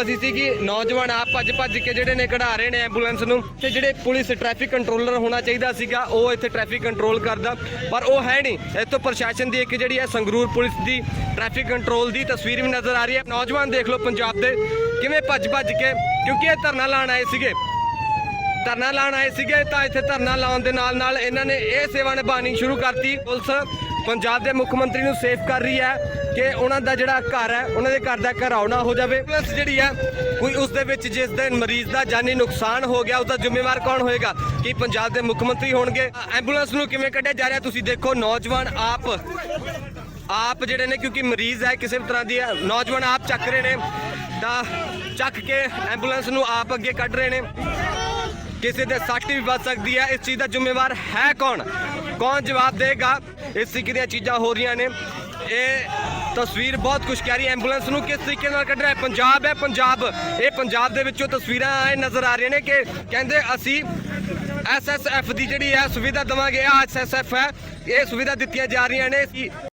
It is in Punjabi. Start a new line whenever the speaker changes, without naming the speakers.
ਅਸੀਂ ਸੀ ਕਿ ਨੌਜਵਾਨ ਆਪ ਭੱਜ ਭੱਜ ਕੇ ਜਿਹੜੇ ਨੇ ਕਢਾ ਰਹੇ ਨੇ ਐਂਬੂਲੈਂਸ ਨੂੰ ਤੇ ਜਿਹੜੇ ਪੁਲਿਸ ਟ੍ਰੈਫਿਕ ਕੰਟਰੋਲਰ ਹੋਣਾ ਚਾਹੀਦਾ ਸੀਗਾ, ਉਹ ਇੱਥੇ ਟ੍ਰੈਫਿਕ ਕੰਟਰੋਲ ਕਰਦਾ। ਪਰ ਉਹ ਹੈ ਨਹੀਂ। ਇੱਥੋਂ ਪ੍ਰਸ਼ਾਸਨ ਦੀ ਇੱਕ ਜਿਹੜੀ ਹੈ ਸੰਗਰੂਰ ਪੁਲਿਸ ਦੀ ਟ੍ਰੈਫਿਕ ਕੰਟਰੋਲ ਦੀ ਤਸਵੀਰ ਵੀ ਨਜ਼ਰ ਆ ਰਹੀ ਹੈ। ਨੌਜਵਾਨ ਦੇਖ ਲਓ ਪੰਜਾਬ ਦੇ ਕਿਵੇਂ ਭੱਜ ਭੱਜ ਕੇ, ਕਿਉਂਕਿ ਇਹ ਧਰਨਾ ਲਾਉਣ ਆਏ ਸੀਗੇ। ਧਰਨਾ ਲਾਉਣ ਆਏ ਸੀਗੇ ਤਾਂ ਇੱਥੇ ਧਰਨਾ ਲਾਉਣ ਦੇ ਨਾਲ ਨਾਲ ਇਹਨਾਂ ਨੇ ਇਹ ਸੇਵਾ ਨਿਭਾਉਣੀ ਸ਼ੁਰੂ ਕਰਤੀ। ਪੁਲਿਸ ਪੰਜਾਬ ਦੇ ਮੁੱਖ ਮੰਤਰੀ ਨੂੰ ਸੇਫ ਕਰ ਰਹੀ ਹੈ। ਕਿ ਉਹਨਾਂ ਦਾ ਜਿਹੜਾ ਘਰ ਹੈ ਉਹਨਾਂ ਦੇ ਘਰ ਦਾ ਘਰਾਓ ਨਾ ਹੋ ਜਾਵੇ। ਪੁਲਿਸ ਜਿਹੜੀ ਹੈ ਕੋਈ ਉਸ ਦੇ ਵਿੱਚ ਜਿਸ ਦਿਨ ਮਰੀਜ਼ ਦਾ ਜਾਨੀ ਨੁਕਸਾਨ ਹੋ ਗਿਆ ਉਸ ਜ਼ਿੰਮੇਵਾਰ ਕੌਣ ਹੋਏਗਾ? ਕੀ ਪੰਜਾਬ ਦੇ ਮੁੱਖ ਮੰਤਰੀ ਹੋਣਗੇ? ਐਂਬੂਲੈਂਸ ਨੂੰ ਕਿਵੇਂ ਕੱਢਿਆ ਜਾ ਰਿਹਾ? ਤੁਸੀਂ ਦੇਖੋ ਨੌਜਵਾਨ ਆਪ ਆਪ ਜਿਹੜੇ ਨੇ ਕਿਉਂਕਿ ਮਰੀਜ਼ ਹੈ ਕਿਸੇ ਵੀ ਤਰ੍ਹਾਂ ਦੀ ਹੈ, ਨੌਜਵਾਨ ਆਪ ਚੱਕ ਰਹੇ ਨੇ ਤਾਂ ਚੱਕ ਕੇ ਐਂਬੂਲੈਂਸ ਨੂੰ ਆਪ ਅੱਗੇ ਕੱਢ ਰਹੇ ਨੇ। ਕਿਸੇ ਦੇ ਸੱਟ ਵੀ ਵੱਜ ਸਕਦੀ ਹੈ ਇਸ ਚੀਜ਼ ਦਾ ਜ਼ਿੰਮੇਵਾਰ ਹੈ ਕੌਣ? ਕੌਣ ਜਵਾਬ ਦੇਗਾ? ਇਸ ਤਰੀਕੇ ਦੀਆਂ ਚੀਜ਼ਾਂ ਹੋ ਰਹੀਆਂ ਨੇ। ਇਹ ਤਸਵੀਰ ਬਹੁਤ ਕੁਝ ਕਹਿ ਰਹੀ ਹੈ। ਐਂਬੂਲੈਂਸ ਨੂੰ ਕਿਸ ਤਰੀਕੇ ਨਾਲ ਕੱਢ ਰਿਹਾ ਹੈ? ਪੰਜਾਬ ਹੈ, ਪੰਜਾਬ। ਇਹ ਪੰਜਾਬ ਦੇ ਵਿੱਚੋਂ ਤਸਵੀਰਾਂ ਆਏ ਨਜ਼ਰ ਆ ਰਹੀਆਂ ਨੇ ਕਿ ਕਹਿੰਦੇ ਅਸੀਂ ਐਸਐਸਐਫ ਦੀ ਜਿਹੜੀ ਹੈ ਸੁਵਿਧਾ ਦਵਾਂਗੇ। ਆ ਐਸਐਸਐਫ ਹੈ। ਇਹ ਸੁਵਿਧਾ ਦਿੱਤੀਆਂ ਜਾ ਰਹੀਆਂ ਨੇ।